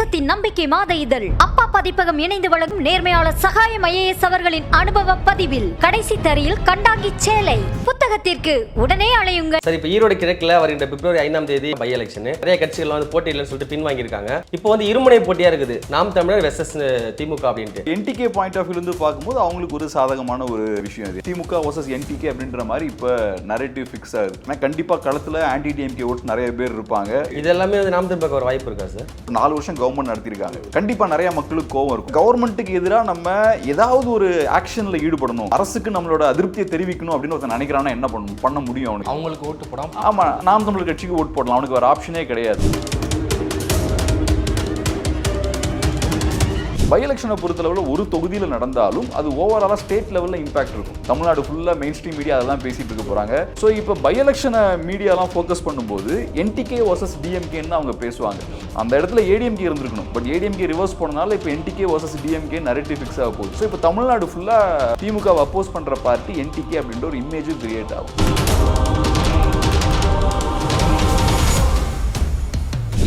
தேசத்தின் நம்பிக்கை மாத இதழ். அப்பா பதிப்பகம் இணைந்து வழங்கும் நேர்மையாளர் சகாயம் ஐஏஎஸ் அவர்களின் அனுபவ பதிவில். கடைசி தரியில் கண்டாங்கி சேலை. புத்தகத்திற்கு உடனே அழையுங்கள் சரி இப்போ ஈரோடு கிழக்கில் வருகின்ற பிப்ரவரி ஐந்தாம் தேதி பை எலெக்ஷன் நிறைய கட்சிகள் வந்து போட்டியில்லைன்னு சொல்லிட்டு பின் வாங்கியிருக்காங்க இப்போ வந்து இருமுனை போட்டியா இருக்குது? நாம் தமிழர் வெர்சஸ் திமுக அப்படின்ட்டு. என்டிகே பாயிண்ட் ஆஃப் இருந்து பார்க்கும்போது அவங்களுக்கு ஒரு சாதகமான ஒரு விஷயம் இது திமுக வர்சஸ் என்டிகே அப்படின்ற மாதிரி இப்போ நரேட்டிவ் ஃபிக்ஸ் ஆகுது ஏன்னா கண்டிப்பாக களத்தில் ஆன்டி டிஎம்கே ஓட்டு நிறைய பேர் இருப்பாங்க. இது எல்லாமே வந்து நாம் தமிழ் ஒரு வாய்ப்பு இருக்கா சார் நாலு வருஷம் கவர்மெண்ட் நடத்திருக்காங்க கண்டிப்பா நிறைய மக்களுக்கு கோவம் இருக்கும். கவர்மெண்ட்டுக்கு எதிராக நம்ம ஏதாவது ஒரு ஆக்ஷன்ல ஈடுபடணும். அரசுக்கு நம்மளோட அதிருப்தியை தெரிவிக்கணும் அப்படின்னு ஒருத்தன் நினைக்கிறானா என்ன பண்ணணும்? பண்ண முடியும் அவனுக்கு. அவங்களுக்கு ஓட்டு போடாம ஆமா நாம் தமிழர் கட்சிக்கு ஓட் போடலாம். அவனுக்கு வேற ஆப்ஷனே கிடையாது. பை எலெக்ஷனை பொறுத்தளவில் ஒரு தொகுதியில் நடந்தாலும் அது ஓவராலாக ஸ்டேட் லெவலில் இம்பாக்ட் இருக்கும். தமிழ்நாடு ஃபுல்லாக மெயின் ஸ்ட்ரீம் மீடியா அதெல்லாம் பேசிட்டு இருக்க போகிறாங்க ஸோ இப்போ பை எலெக்ஷனை மீடியாலாம் ஃபோக்கஸ் பண்ணும்போது என்டிகே வர்சஸ் டிஎம்கேன்னு அவங்க பேசுவாங்க. அந்த இடத்துல ஏடிஎம்கே இருந்திருக்கணும். பட் ஏடிஎம்கே ரிவர்ஸ் போனனால இப்போ NTK versus DMK narrative fix ஆக போகுது. ஸோ இப்போ தமிழ்நாடு ஃபுல்லாக திமுகவை அப்போஸ் பண்ணுற பார்ட்டி என்டிகே அப்படின்ற ஒரு இமேஜும் கிரியேட் ஆகும்.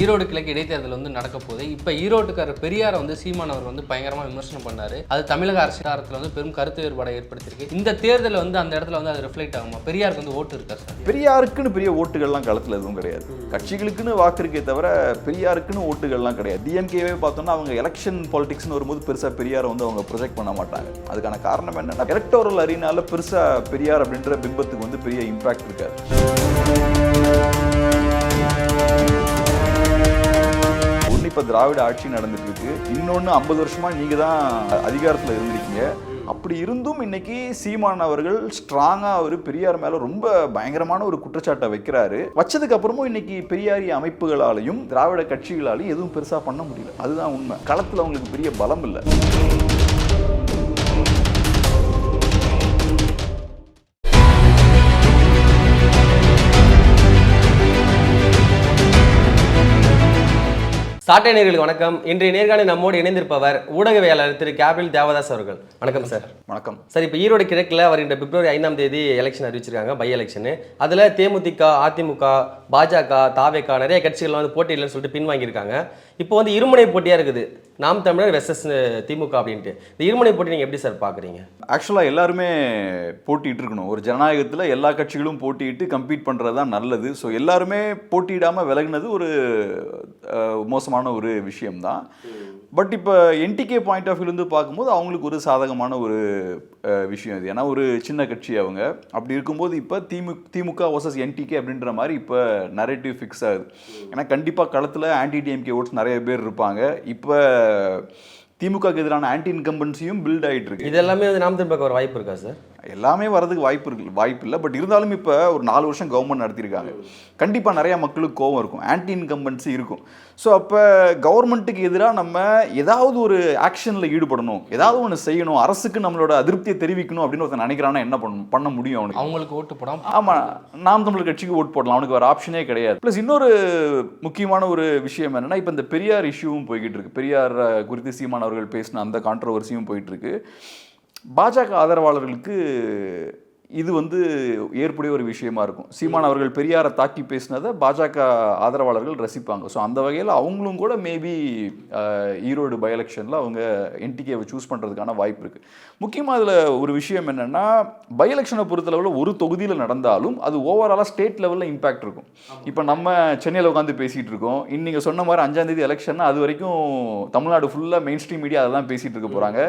ஈரோடு கிழக்கு இடைத்தேர்தல் வந்து நடக்க போகுது. இப்போ ஈரோட்டுக்காரர் பெரியாரை வந்து சீமான் அவர் வந்து பயங்கரமாக விமர்சனம் பண்ணாரு. அது தமிழக அரசியலாரத்தில் வந்து பெரும் கருத்து வேறுபாடை ஏற்படுத்தியிருக்கு. இந்த தேர்தலில் வந்து அந்த இடத்துல வந்து அது ரிஃப்ளெக்ட் ஆகுமா? பெரியாருக்கு வந்து ஓட்டு இருக்கா சார்? பெரியாருக்குன்னு பெரிய ஓட்டுகள்லாம் களத்தில் எதுவும் கிடையாது. கட்சிகளுக்குன்னு வாக்கு இருக்கே தவிர பெரியாருக்குன்னு ஓட்டுகள்லாம் கிடையாது. டிஎம்கேவே பார்த்தோம்னா அவங்க எலெக்ஷன் பாலிடிக்ஸ்னு வரும்போது பெருசாக பெரியாரை வந்து அவங்க ப்ரொஜெக்ட் பண்ண மாட்டாங்க. அதுக்கான காரணம் என்னன்னா எலக்டோரல் அரினால பெருசாக பெரியார் அப்படின்ற பிம்பத்துக்கு வந்து பெரிய இம்பாக்ட் இருக்காது. இப்போ திராவிட ஆட்சி நடந்துட்டு இருக்கு. இன்னொன்று ஐம்பது வருஷமா நீங்க தான் அதிகாரத்தில் இருந்திருக்கீங்க. அப்படி இருந்தும் இன்னைக்கு சீமான் அவர்கள் ஸ்ட்ராங்காக அவர் பெரியார் மேலே ரொம்ப பயங்கரமான ஒரு குற்றச்சாட்டை வைக்கிறாரு. வச்சதுக்கு அப்புறமும் இன்னைக்கு பெரியாரிய அமைப்புகளாலையும் திராவிட கட்சிகளாலையும் எதுவும் பெருசாக பண்ண முடியல. அதுதான் உண்மை. களத்தில் அவங்களுக்கு பெரிய பலம் இல்லை. சாட்டை நேர்களுக்கு வணக்கம். இன்றைய நேர்காணல் நம்மோடு இணைந்திருப்பவர் ஊடகவியலாளர் திரு கேபிள் தேவதாஸ் அவர்கள். வணக்கம் சார். வணக்கம். சார் இப்போ ஈரோடு கிழக்கில் வருகின்ற பிப்ரவரி ஐந்தாம் தேதி எலெக்ஷன் அறிவிச்சிருக்காங்க பை எலெக்ஷன் அதில் தேமுதிக அதிமுக பாஜக தாவேகா நிறைய கட்சிகள் வந்து போட்டியில்லைன்னு சொல்லிட்டு பின் வாங்கியிருக்காங்க இப்போ வந்து இருமுனை போட்டியாக இருக்குது. நாம் தமிழர் வெர்சஸ் திமுக அப்படின்ட்டு. இந்த இருமுனை போட்டி நீங்கள் எப்படி சார் பார்க்குறீங்க ஆக்சுவலாக எல்லாருமே போட்டிட்டு இருக்கணும். ஒரு ஜனநாயகத்தில் எல்லா கட்சிகளும் போட்டியிட்டு கம்பீட் பண்ணுறது தான் நல்லது. ஸோ எல்லாருமே போட்டியிடாமல் விலகினது ஒரு மோசமான ஒரு விஷயம்தான். பட் இப்போ என்டிகே பாயிண்ட் ஆஃப் இருந்து பார்க்கும்போது அவங்களுக்கு ஒரு சாதகமான ஒரு விஷயம் இது. ஏன்னா ஒரு சின்ன கட்சி அவங்க. அப்படி இருக்கும்போது இப்போ திமுக திமுக வர்சஸ் என்டிகே அப்படின்ற மாதிரி இப்போ நரேட்டிவ் ஃபிக்ஸ் ஆகுது. ஏன்னா கண்டிப்பாக களத்தில் ஆன்டி டிஎம்கே ஓட்ஸ் நிறைய பேர் இருப்பாங்க. இப்போ திமுகக்கு எதிரான ஆன்டி இன்கம்பன்சியும் பில்ட் ஆகிட்டு இருக்கு. இது எல்லாமே வந்து நாம் திரும்ப ஒரு வாய்ப்பு இருக்கா சார்? எல்லாமே வரதுக்கு வாய்ப்பு இருக்கு வாய்ப்பு இல்லை. பட் இருந்தாலும் இப்போ ஒரு நாலு வருஷம் கவர்மெண்ட் நடத்தியிருக்காங்க கண்டிப்பாக நிறைய மக்களுக்கு கோவம் இருக்கும். ஆன்டி இன்கம்பன்சி இருக்கும். ஸோ அப்போ கவர்மெண்ட்டுக்கு எதிராக நம்ம ஏதாவது ஒரு ஆக்ஷனில் ஈடுபடணும். ஏதாவது ஒன்று செய்யணும். அரசுக்கு நம்மளோட அதிருப்தியை தெரிவிக்கணும் அப்படின்னு ஒருத்தன் நினைக்கிறானா என்ன பண்ண பண்ண முடியும் அவனுக்கு? அவங்களுக்கு ஓட்டு போடாம ஆமாம் நாம் தமிழர் கட்சிக்கு ஓட் போடலாம். அவனுக்கு வேறு ஆப்ஷனே கிடையாது. ப்ளஸ் இன்னொரு முக்கியமான ஒரு விஷயம் என்னன்னா இப்போ இந்த பெரியார் இஷ்யூவும் போய்கிட்டு இருக்கு. பெரியார் குறித்து சீமான் அவர்கள் பேசின அந்த கான்ட்ரவர்சியும் போயிட்டு இருக்கு. பாஜக ஆதரவாளர்களுக்கு இது வந்து ஏற்புடைய ஒரு விஷயமா இருக்கும். சீமான் அவர்கள் பெரியாரை தாக்கி பேசினதை பாஜக ஆதரவாளர்கள் ரசிப்பாங்க. ஸோ அந்த வகையில் அவங்களும் கூட மேபி ஈரோடு பை எலெக்ஷனில் அவங்க என்டிகேவை சூஸ் பண்ணுறதுக்கான வாய்ப்பு இருக்குது முக்கியமாக அதில் ஒரு விஷயம் என்னென்னா பை எலெக்ஷனை பொறுத்தளவில் ஒரு தொகுதியில் நடந்தாலும் அது ஓவராலாக ஸ்டேட் லெவலில் இம்பாக்ட் இருக்கும். இப்போ நம்ம சென்னையில் உட்காந்து பேசிகிட்டு இருக்கோம். இன்னைக்கு சொன்ன மாதிரி அஞ்சாம் தேதி எலெக்ஷன் அது வரைக்கும் தமிழ்நாடு ஃபுல்லாக மெயின் ஸ்ட்ரீம் மீடியா அதெல்லாம் பேசிகிட்டு இருக்க போகிறாங்க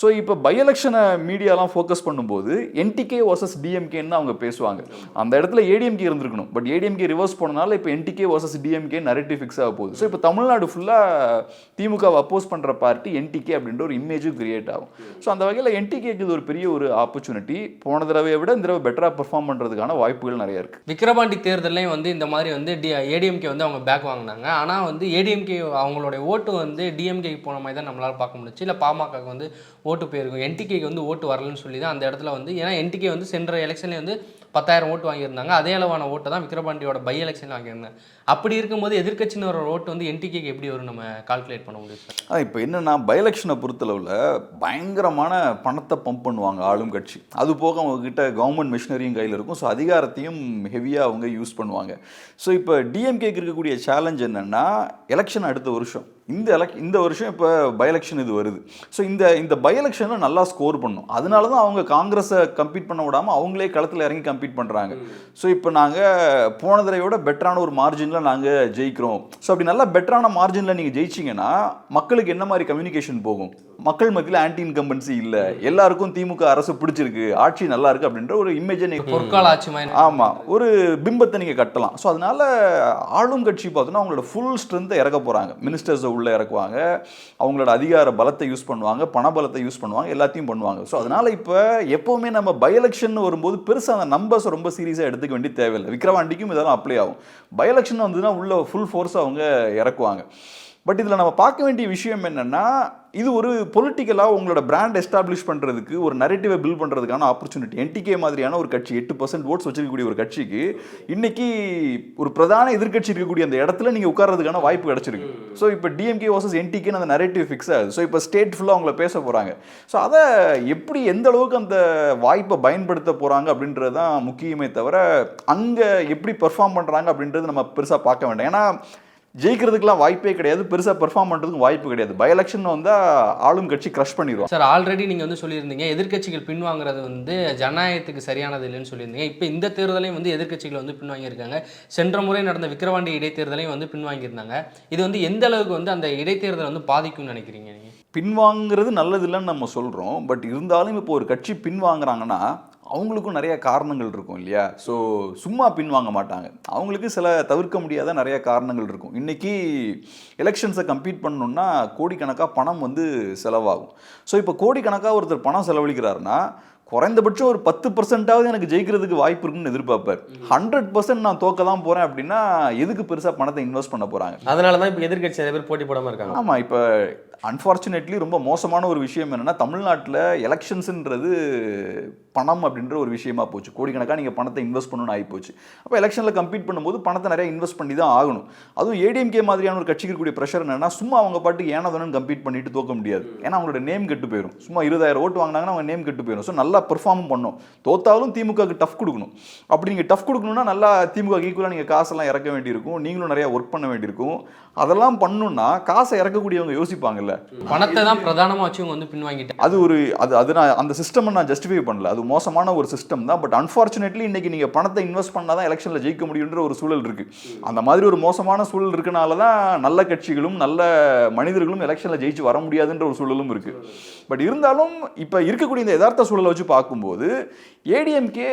ஸோ இப்போ பை எலெக்ஷனை மீடியாலாம் ஃபோக்கஸ் பண்ணும்போது என்டிகே வர்சஸ் டிஎம்கேன்னு அவங்க பேசுவாங்க. அந்த இடத்துல ஏடிஎம்கே இருந்திருக்கணும். பட் ஏடிஎம்கே ரிவர்ஸ் போனனால இப்போ NTK versus DMK narrative fix ஆக போகுது. ஸோ இப்போ தமிழ்நாடு ஃபுல்லாக திமுகவை அப்போஸ் பண்ணுற பார்ட்டி என்டிகே அப்படின்ற ஒரு இமேஜும் கிரியேட் ஆகும். ஸோ அந்த வகையில் என்டிகேக்கு இது ஒரு பெரிய ஒரு ஆப்பர்ச்சுனிட்டி போன தடவையை விட இந்த தடவை பெட்டராக பெர்ஃபார்ம் பண்ணுறதுக்கான வாய்ப்புகள் நிறைய இருக்குது விக்ரவாண்டி தேர்தலையும் வந்து இந்த மாதிரி வந்து டி ஏடிஎம்கே வந்து அவங்க பேக் வாங்கினாங்க. ஆனால் வந்து ஏடிஎம்கே அவங்களுடைய ஓட்டு வந்து டிஎம்கேக்கு போன மாதிரி தான் நம்மளால் பார்க்க முடிச்சு இல்லை பாமகக்கு வந்து ஓட்டு போயிருக்கும். என்டிகேக்கு வந்து ஓட்டு வரலன்னு சொல்லி தான் அந்த இடத்துல வந்து ஏன்னா என்டிகே வந்து சென்ற எலெக்ஷன்லேயே வந்து பத்தாயிரம் ஓட்டு வாங்கியிருந்தாங்க. அதே அளவான ஓட்டை தான் விக்ரபாண்டியோட பை எலெக்ஷன் வாங்கியிருந்தாங்க அப்படி இருக்கும்போது எதிர்கட்சியினரோட ஓட்டு வந்து என்டிகேக்கு எப்படி வரும் நம்ம கால்குலேட் பண்ண முடியும் சார்? இப்போ என்னென்னா பை எலெக்ஷனை பொறுத்தளவில் பயங்கரமான பணத்தை பம்ப் பண்ணுவாங்க ஆளும் கட்சி. அது போக அவங்கக்கிட்ட கவர்மெண்ட் மிஷினரியும் கையில் இருக்கும். ஸோ அதிகாரத்தையும் ஹெவியாக அவங்க யூஸ் பண்ணுவாங்க. ஸோ இப்போ டிஎம்கேக்கு இருக்கக்கூடிய சேலஞ்ச் என்னென்னா எலெக்ஷன் அடுத்த வருஷம். இந்த எலக் இந்த வருஷம் இப்போ பை எலெக்ஷன் இது வருது. ஸோ இந்த இந்த பை எலெக்ஷனில் நல்லா ஸ்கோர் பண்ணும் அதனால தான் அவங்க காங்கிரஸை கம்பீட் பண்ண விடாமல் அவங்களே களத்தில் இறங்கி கம்பீட் பண்ணுறாங்க ஸோ இப்போ நாங்கள் போன தடவையோட பெட்டரான ஒரு மார்ஜினில் நாங்கள் ஜெயிக்கிறோம். ஸோ அப்படி நல்லா பெட்டரான மார்ஜினில் நீங்கள் ஜெயிச்சிங்கன்னா மக்களுக்கு என்ன மாதிரி கம்யூனிகேஷன் போகும்? மக்கள் மத்தியில் ஆன்டி இன்கம்பன்சி இல்லை. எல்லாருக்கும் திமுக அரசு பிடிச்சிருக்கு. ஆட்சி நல்லா இருக்கு அப்படின்ற ஒரு இமேஜை நீங்கள் பொற்கால ஆட்சி ஆமாம் ஒரு பிம்பத்தை நீங்கள் கட்டலாம். ஸோ அதனால ஆளும் கட்சி பார்த்தோன்னா அவங்களோட ஃபுல் ஸ்ட்ரென்த்தை இறக்க போகிறாங்க மினிஸ்டர்ஸை உள்ளே இறக்குவாங்க. அவங்களோட அதிகார பலத்தை யூஸ் பண்ணுவாங்க பணபலத்தை யூஸ் பண்ணுவாங்க எல்லாத்தையும் பண்ணுவாங்க. ஸோ அதனால இப்போ எப்போவுமே நம்ம பை எலெக்ஷன் வரும்போது பெருசாக அந்த நம்பர்ஸ் ரொம்ப சீரியஸாக எடுத்துக்க வேண்டிய தேவையில்லை. விக்ரவாண்டிக்கும் இதெல்லாம் அப்ளை ஆகும். பை எலெக்ஷன் வந்ததுன்னா உள்ள ஃபுல் ஃபோர்ஸ் அவங்க இறக்குவாங்க. பட் இதில் நம்ம பார்க்க வேண்டிய விஷயம் என்னென்னா இது ஒரு பொலிட்டிக்கலாக உங்களோட பிராண்ட் எஸ்டாப்ளிஷ் பண்ணுறதுக்கு ஒரு நரேட்டிவை பில்ட் பண்ணுறதுக்கான ஆப்பர்ச்சுனிட்டி என்டிகே மாதிரியான ஒரு கட்சி எட்டு பர்சன்ட் ஓட்ஸ் வச்சிருக்கக்கூடிய ஒரு கட்சிக்கு இன்னைக்கு ஒரு பிரதான எதிர்க்கட்சி இருக்கக்கூடிய அந்த இடத்துல நீங்கள் உட்கார்றதுக்கான வாய்ப்பு கிடச்சிருக்கு. ஸோ இப்போ டிஎம்கே வர்சஸ் என்டிகேன்னு அந்த நரேட்டிவ் ஃபிக்ஸ் ஆகுது. ஸோ இப்போ ஸ்டேட் ஃபுல்லாக அவங்கள பேச போகிறாங்க ஸோ அதை எப்படி எந்த அளவுக்கு அந்த வாய்ப்பை பயன்படுத்த போகிறாங்க அப்படின்றது தான் முக்கியமே தவிர அங்கே எப்படி பெர்ஃபார்ம் பண்ணுறாங்க அப்படின்றது நம்ம பெருசாக பார்க்க வேண்டாம். ஏன்னா ஜெயிக்கிறதுக்கெல்லாம் வாய்ப்பே கிடையாது. பெருசாக பெர்ஃபார்ம் பண்ணுறதுக்கு வாய்ப்பு கிடையாது. பை எலெக்ஷன் வந்தால் ஆளும் கட்சி க்ரஷ் பண்ணிடுவோம் சார் ஆல்ரெடி நீங்கள் வந்து சொல்லியிருந்தீங்க எதிர்க்கட்சிகள் பின்வாங்குறது வந்து ஜனநாயகத்துக்கு சரியானது இல்லைன்னு சொல்லியிருந்தீங்க. இப்போ இந்த தேர்தலையும் வந்து எதிர்க்கட்சிகள் வந்து பின்வாங்கியிருக்காங்க. சென்ற முறை நடந்த விக்கிரவாண்டி இடைத்தேர்தலையும் வந்து பின்வாங்கியிருந்தாங்க. இது வந்து எந்த அளவுக்கு வந்து அந்த இடைத்தேர்தலை வந்து பாதிக்கும்னு நினைக்கிறீங்க நீங்கள் பின்வாங்கிறது நல்லது இல்லைன்னு நம்ம சொல்கிறோம் பட் இருந்தாலும் இப்போ ஒரு கட்சி பின்வாங்குறாங்கன்னா அவங்களுக்கும் நிறைய காரணங்கள் இருக்கும் இல்லையா? ஸோ சும்மா பின்வாங்க மாட்டாங்க. அவங்களுக்கு சில தவிர்க்க முடியாத நிறைய காரணங்கள் இருக்கும். இன்றைக்கி எலெக்ஷன்ஸை கம்பீட் பண்ணணுன்னா கோடிக்கணக்காக பணம் வந்து செலவாகும். ஸோ இப்போ கோடிக்கணக்காக ஒருத்தர் பணம் செலவழிக்கிறாருன்னா குறைந்தபட்சம் ஒரு பத்து பர்சன்டாவது எனக்கு ஜெயிக்கிறதுக்கு வாய்ப்பு இருக்குன்னு எதிர்பார்ப்பார். ஹண்ட்ரட் பர்சன்ட் நான் தோக்க தான் போகிறேன் அப்படின்னா எதுக்கு பெருசாக பணத்தை இன்வெஸ்ட் பண்ண போகிறாங்க அதனால தான் இப்போ எதிர்க்கட்சி நிறைய பேர் போட்டி போடாமல் இருக்காங்க. ஆமாம் இப்போ அன்ஃபார்ச்சுனேட்லி ரொம்ப மோசமான ஒரு விஷயம் என்னென்னா தமிழ்நாட்டில் எலெக்ஷன்ஸுன்றது பணம் அப்படின்ற ஒரு விஷயமா போச்சு. கோடிக்கணக்காக நீங்கள் பணத்தை இன்வெஸ்ட் பண்ணணும்னு ஆகி போச்சு அப்போ எலெக்ஷனில் கம்பீட் பண்ணும்போது பணத்தை நிறைய இன்வெஸ்ட் பண்ணி தான் ஆகணும். அதுவும் ஏடிஎம்கே மாதிரியான ஒரு கட்சிக்கு இருக்கக்கூடிய ப்ரெஷர் என்னன்னா சும்மா அவங்க பாட்டுக்கு ஏனதானு கம்பீட் பண்ணிட்டு தோக்க முடியாது. ஏன்னா அவங்களோட நேம் கெட்டு போயிடும் சும்மா இருபதாயிரம் ஓட்டு வாங்கினாங்கன்னா அவங்க நேம் கெட்டு போயிடும் ஸோ நல்லா பெர்ஃபார்ம் பண்ணும். தோத்தாலும் திமுகவுக்கு டஃப் கொடுக்கணும். அப்படி நீங்கள் டஃப் கொடுக்கணும்னா நல்லா திமுக ஈக்குவலாக நீங்கள் காசெல்லாம் இறக்க வேண்டியிருக்கும். நீங்களும் நிறைய ஒர்க் பண்ண வேண்டியிருக்கும். அதெல்லாம் பண்ணணும்னா காசை இறக்கக்கூடியவங்க யோசிப்பாங்கல்ல. பணத்தை தான் பிரதானமாக வச்சு வந்து பின்வாங்கிட்டாங்க. அது ஒரு அது அது நான் அந்த சிஸ்டம் நான் ஜஸ்டிஃபை பண்ணல. அது மோசமான ஒரு சிஸ்டம் தான். பட் அன்ஃபார்ச்சுனேட்லி இன்றைக்கி நீங்கள் பணத்தை இன்வெஸ்ட் பண்ணால் தான் எலெக்ஷனில் ஜெயிக்க முடியுன்ற ஒரு சூழல் இருக்குது அந்த மாதிரி ஒரு மோசமான சூழல் இருக்கனால தான் நல்ல கட்சிகளும் நல்ல மனிதர்களும் எலெக்ஷனில் ஜெயிச்சு வர முடியாதுன்ற ஒரு சூழலும் இருக்குது பட் இருந்தாலும் இப்போ இருக்கக்கூடிய இந்த யதார்த்த சூழலை வச்சு பார்க்கும்போது ஏடிஎம்கே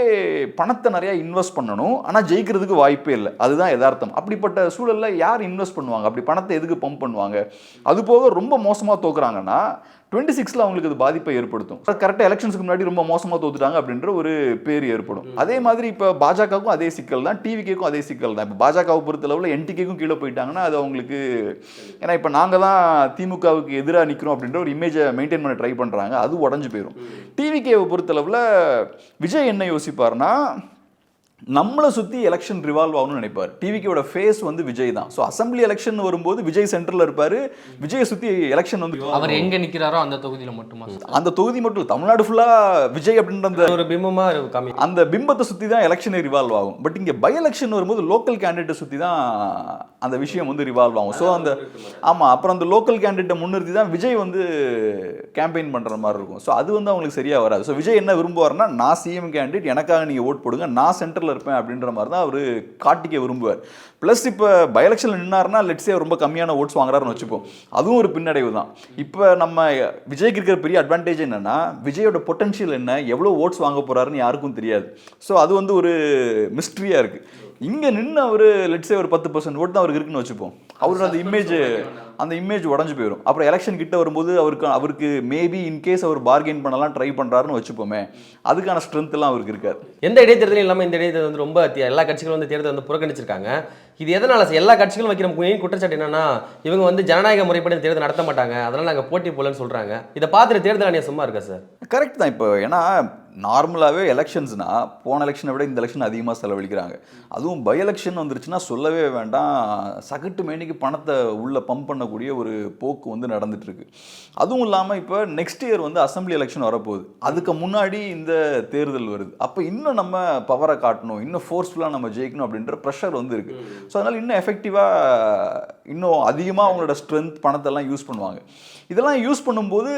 பணத்தை நிறையா இன்வெஸ்ட் பண்ணணும். ஆனால் ஜெயிக்கிறதுக்கு வாய்ப்பே இல்லை. அதுதான் யதார்த்தம். அப்படிப்பட்ட சூழலில் யார் இன்வெஸ்ட் பண்ணுவாங்க? அப்படி பணத்தை எதுக்கு பம்ப் பண்ணுவாங்க? அது போக ரொம்ப மோசமாக தோக்குறாங்கன்னா டுவெண்ட்டி சிக்ஸில் அவங்களுக்கு அது பாதிப்பை ஏற்படுத்தும். கரெக்டாக எலெக்ஷன்ஸ்க்கு முன்னாடி ரொம்ப மோசமாக தோத்துட்டாங்க அப்படின்ற ஒரு பேர் ஏற்படும். அதே மாதிரி இப்போ பாஜகவுக்கும் அதே சிக்கல் தான் டிவிகேக்கும் அதே சிக்கல் தான். இப்போ பாஜகவை பொறுத்தளவில் என்டிகேக்கும் கீழே போயிட்டாங்கன்னா அது அவங்களுக்கு ஏன்னா இப்போ நாங்கள் தான் திமுகவுக்கு எதிராக நிற்கிறோம் அப்படின்ற ஒரு இமேஜை மெயின்டைன் பண்ண ட்ரை பண்ணுறாங்க அது உடஞ்சு போயிடும் டிவிகேவை பொறுத்தளவில் விஜய் என்ன யோசிப்பார்னா நம்மளை சுற்றி எலெக்ஷன் ரிவால்வ் ஆகணும்னு நினைப்பார். டிவிக்கோட ஃபேஸ் வந்து விஜய் தான். ஸோ அசம்பிளி எலெக்ஷன் வரும்போது விஜய் சென்டரில் இருப்பார். விஜயை சுற்றி எலெக்ஷன் வந்து அவர் எங்க நிக்கிறாரோ அந்த தொகுதியில மட்டுமா அந்த தொகுதி மட்டும் தமிழ்நாடு ஃபுல்லாக விஜய் அப்படின்ற அந்த ஒரு பிம்பமா இருக்கு கம்மி. அந்த பிம்பத்தை சுற்றி தான் எலெக்ஷனே ரிவால்வ் ஆகும். பட் இங்கே பை எலெக்ஷன் வரும்போது லோக்கல் கேண்டிடேட்டை சுற்றி தான் அந்த விஷயம் வந்து ரிவால்வ் ஆகும். ஸோ அந்த ஆமாம் அப்புறம் அந்த லோக்கல் கேண்டிடேட்டை முன்னிறுத்தி தான் விஜய் வந்து கேம்பெயின் பண்ணுற மாதிரி இருக்கும். ஸோ அது வந்து அவங்களுக்கு சரியாக வராது. ஸோ விஜய் என்ன விரும்புவார்னா நான் சிஎம் கேண்டிடேட் எனக்காக நீங்கள் ஓட் போடுங்க. நான் சென்டரில் இருப்பேன் அப்படின்ற மாதிரி தான் அவர் காட்டிக்க விரும்புவார். ப்ளஸ் இப்போ பை நின்னார்னா லெட்ஸே ரொம்ப கம்மியான ஓட்ஸ் வாங்குறாருன்னு வச்சுப்போம். அதுவும் ஒரு பின்னடைவு தான். இப்போ நம்ம விஜய்க்கு இருக்கிற பெரிய அட்வான்டேஜ் என்னன்னா விஜயோட பொட்டன்ஷியல் என்ன எவ்வளோ ஓட்ஸ் வாங்க போறாருன்னு யாருக்கும் தெரியாது. ஸோ அது வந்து ஒரு மிஸ்ட்ரியாக இருக்குது இங்கே நின்று அவர் லெட்ஸே ஒரு பத்து பர்சன்ட் ஓட்டு தான் அவருக்கு இருக்குன்னு வச்சுப்போம். அவரோட அந்த இமேஜ் அந்த இமேஜ் உடஞ்சு போயிடும் அப்புறம் எலெக்ஷன் கிட்ட வரும்போது அவருக்கு அவருக்கு மேபி இன்கேஸ் அவர் பார்கெயின் பண்ணலாம் ட்ரை பண்ணுறாருன்னு வச்சுப்போமே. அதுக்கான ஸ்ட்ரென்த்லாம் அவருக்கு இருக்காது. எந்த இடைத்தேர்தலும் இல்லாமல் இந்த இடைத்தேர்தல் வந்து ரொம்ப எல்லா கட்சிகளும் வந்து தேர்தல் வந்து புறக்கணிச்சிருக்காங்க. இது எதனால் எல்லா கட்சிகளும் வைக்கிற மெயின் குற்றச்சாட்டு என்னன்னா இவங்க வந்து ஜனநாயக முறைப்படி தேர்தல் நடத்த மாட்டாங்க. அதனால நாங்கள் போட்டி போலன்னு சொல்கிறாங்க இதை பார்த்துட்டு தேர்தல் ஆணையம் சும்மா இருக்கா சார்? கரெக்ட் தான். இப்போ ஏன்னா நார்மலாகவே எலெக்ஷன்ஸ்னால் போன எலெக்ஷனை விட இந்த எலெக்ஷன் அதிகமாக செலவழிக்கிறாங்க. அதுவும் பை எலெக்ஷன் வந்துருச்சுன்னா சொல்லவே வேண்டாம். சகட்டு மேனிக்கு பணத்தை உள்ளே பம்ப் பண்ணக்கூடிய ஒரு போக்கு வந்து நடந்துகிட்ருக்கு அதுவும் இல்லாமல் இப்போ நெக்ஸ்ட் இயர் வந்து அசம்பிளி எலெக்ஷன் வரப்போகுது. அதுக்கு முன்னாடி இந்த தேர்தல் வருது. அப்போ இன்னும் நம்ம பவரை காட்டணும். இன்னும் ஃபோர்ஸ்ஃபுல்லாக நம்ம ஜெயிக்கணும் அப்படின்ற ப்ரெஷர் வந்து இருக்குது ஸோ அதனால் இன்னும் எஃபெக்டிவாக இன்னும் அதிகமாக அவங்களோட ஸ்ட்ரென்த் பணத்தெல்லாம் யூஸ் பண்ணுவாங்க. இதெல்லாம் யூஸ் பண்ணும்போது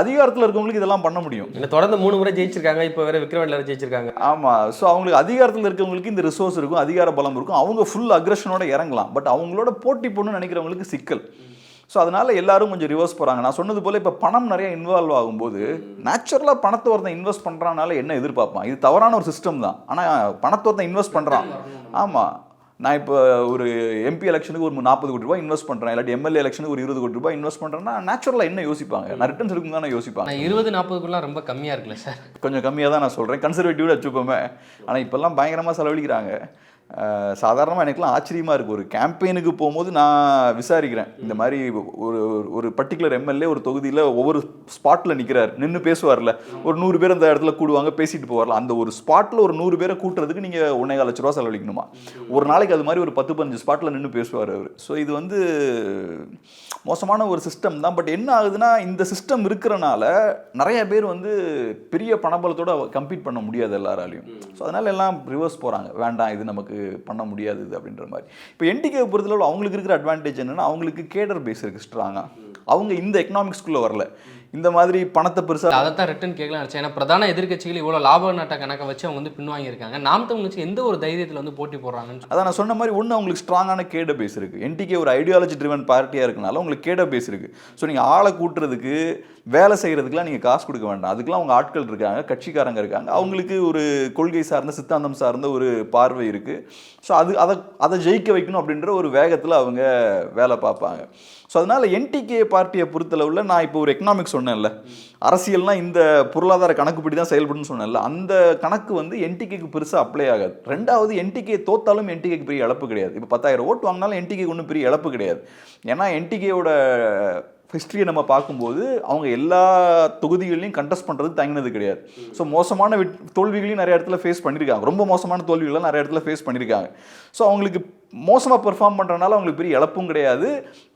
அதிகாரத்தில் இருக்கவங்களுக்கு இதெல்லாம் பண்ண முடியும். இன்னும் தொடர்ந்து மூணு முறை ஜெயிச்சிருக்காங்க இப்போ வேற விக்ரவாண்டியில் ஜெயிச்சிருக்காங்க. ஆமாம் ஸோ அவங்களுக்கு அதிகாரத்தில் இருக்கவங்களுக்கு இந்த ரிசோர்ஸ் இருக்கும் அதிகார பலம் இருக்கும். அவங்க ஃபுல் அக்ரஷனோட இறங்கலாம். பட் அவங்களோட போட்டி போடணும்னு நினைக்கிறவங்களுக்கு சிக்கல். ஸோ அதனால எல்லாரும் கொஞ்சம் ரிவர்ஸ் போகிறாங்க நான் சொன்னது போல் இப்போ பணம் நிறைய இன்வால்வ் ஆகும்போது நேச்சுரலாக பணத்தை ஒருத்தன் இன்வெஸ்ட் பண்ணுறானால என்ன எதிர்பார்ப்பான்? இது தவறான ஒரு சிஸ்டம் தான். ஆனால் பணத்தை ஒருத்தன் இன்வெஸ்ட் பண்ணுறான் ஆமாம் நான் இப்போ ஒரு எம்பி எலெக்ஷனுக்கு ஒரு நாற்பது கோடி ரூபாய் இன்வெஸ்ட் பண்ணுறேன் இல்லாட்டி எம்எல்ஏ எலெக்ஷனுக்கு ஒரு இருபது கோடி ரூபாய் இன்வெஸ்ட் பண்ணுறேன்னா நேச்சுரலாக என்ன யோசிப்பாங்க? நான் ரிட்டர்ன்ஸ் இருக்கும் தானே யோசிப்பாங்க. இருபது நாற்பதுக்குலாம் ரொம்ப கம்மியாக இருக்குல்ல சார் கொஞ்சம் கம்மியாக தான் நான் சொல்கிறேன் கன்சர்வேட்டிவ்ல வச்சுப்போமே ஆனால் இப்போல்லாம் பயங்கரமாக செலவழிக்கிறாங்க. சாதாரணமாக எனக்குலாம் ஆச்சரியமாக இருக்குது ஒரு கேம்பெயினுக்கு போகும்போது நான் விசாரிக்கிறேன். இந்த மாதிரி ஒரு ஒரு பர்டிகுலர் எம்எல்ஏ ஒரு தொகுதியில் ஒவ்வொரு ஸ்பாட்டில் நிற்கிறார் நின்று பேசுவார்ல. ஒரு நூறு பேர் அந்த இடத்துல கூடுவாங்க பேசிட்டு போவார்ல. அந்த ஒரு ஸ்பாட்டில் ஒரு நூறு பேரை கூட்டுறதுக்கு நீங்கள் ஒன்றே லட்ச ரூபா செலவழிக்கணுமா? ஒரு நாளைக்கு அது மாதிரி ஒரு பத்து பதினஞ்சு ஸ்பாட்டில் நின்று பேசுவார் அவர். ஸோ இது வந்து மோசமான ஒரு சிஸ்டம் தான். பட் என்ன ஆகுதுன்னா இந்த சிஸ்டம் இருக்கிறனால நிறைய பேர் வந்து பெரிய பணபலத்தோட கம்பீட் பண்ண முடியாது எல்லாராலையும். ஸோ அதனால எல்லாம் ரிவர்ஸ் போகிறாங்க வேண்டாம் இது நமக்கு பண்ண முடியாது இது அப்படின்ற மாதிரி. இப்போ என்டிகே பொறுத்தளவு அவங்களுக்கு இருக்கிற அட்வான்டேஜ் என்னன்னா அவங்களுக்கு கேடர் பேஸ் இருக்கு ஸ்ட்ராங்காக அவங்க இந்த எக்கனாமிக்ஸ்குள்ளே வரல. இந்த மாதிரி பணத்தை பெருசாக அதை தான் ரிட்டன் கேட்கலாம் நினச்சேன். ஏன்னா பிரதான எதிர்க்கட்சிகள் இவ்வளோ லாப நட்ட கணக்கை வச்சு அவங்க வந்து பின்வாங்கியிருக்காங்க. நாம் தமிழ் எந்த ஒரு தைரியத்தில் வந்து போட்டி போடுறாங்கன்னு அதான் நான் சொன்ன மாதிரி ஒன்று அவங்களுக்கு ஸ்ட்ராங்கான கேட பேஸ் இருக்குது என்டிகே ஒரு ஐடியாலஜி ட்ரிவன் பார்ட்டியாக இருக்கனால உங்களுக்கு கேட பேஸ் இருக்குது ஸோ நீங்கள் ஆளை கூட்டுறதுக்கு வேலை செய்கிறதுக்குலாம் நீங்கள் காசு கொடுக்க வேண்டாம். அதுக்கெலாம் அவங்க ஆட்கள் இருக்காங்க கட்சிக்காரங்க இருக்காங்க. அவங்களுக்கு ஒரு கொள்கை சார்ந்த சித்தாந்தம் சார்ந்த ஒரு பார்வை இருக்குது ஸோ அது அதை அதை ஜெயிக்க வைக்கணும் அப்படின்ற ஒரு வேகத்தில் அவங்க வேலை பார்ப்பாங்க. ஸோ அதனால் என்டிகே பார்ட்டியை பொறுத்தளவில் நான் இப்போ ஒரு எக்கனாமிக்ஸ் சொன்னேன்ல. அரசியல்னால் இந்த பொருளாதார கணக்குப்படி தான் செயல்படுன்னு சொன்னேன்ல. அந்த கணக்கு வந்து என்டிகேக்கு பெருசாக அப்ளை ஆகாது. ரெண்டாவது என்டிகே தோத்தாலும் என்டிகேக்கு பெரிய இழப்பு கிடையாது. இப்போ பத்தாயிரம் ஓட்டு வாங்கினாலும் என்டிகேக்கு ஒன்றும் பெரிய இழப்பு கிடையாது. ஏன்னா என்டிகேயோட ஹிஸ்ட்ரியை நம்ம பார்க்கும்போது அவங்க எல்லா தொகுதிகளையும் கண்டெஸ்ட் பண்ணுறது தங்கினது கிடையாது. ஸோ மோசமான தோல்விகளையும் நிறைய இடத்துல ஃபேஸ் பண்ணியிருக்காங்க ரொம்ப மோசமான தோல்விகளெலாம் நிறைய இடத்துல ஃபேஸ் பண்ணியிருக்காங்க ஸோ அவங்களுக்கு மோசமாக பெர்ஃபார்ம் பண்ணுறனால அவங்களுக்கு பெரிய இழப்பும் கிடையாது.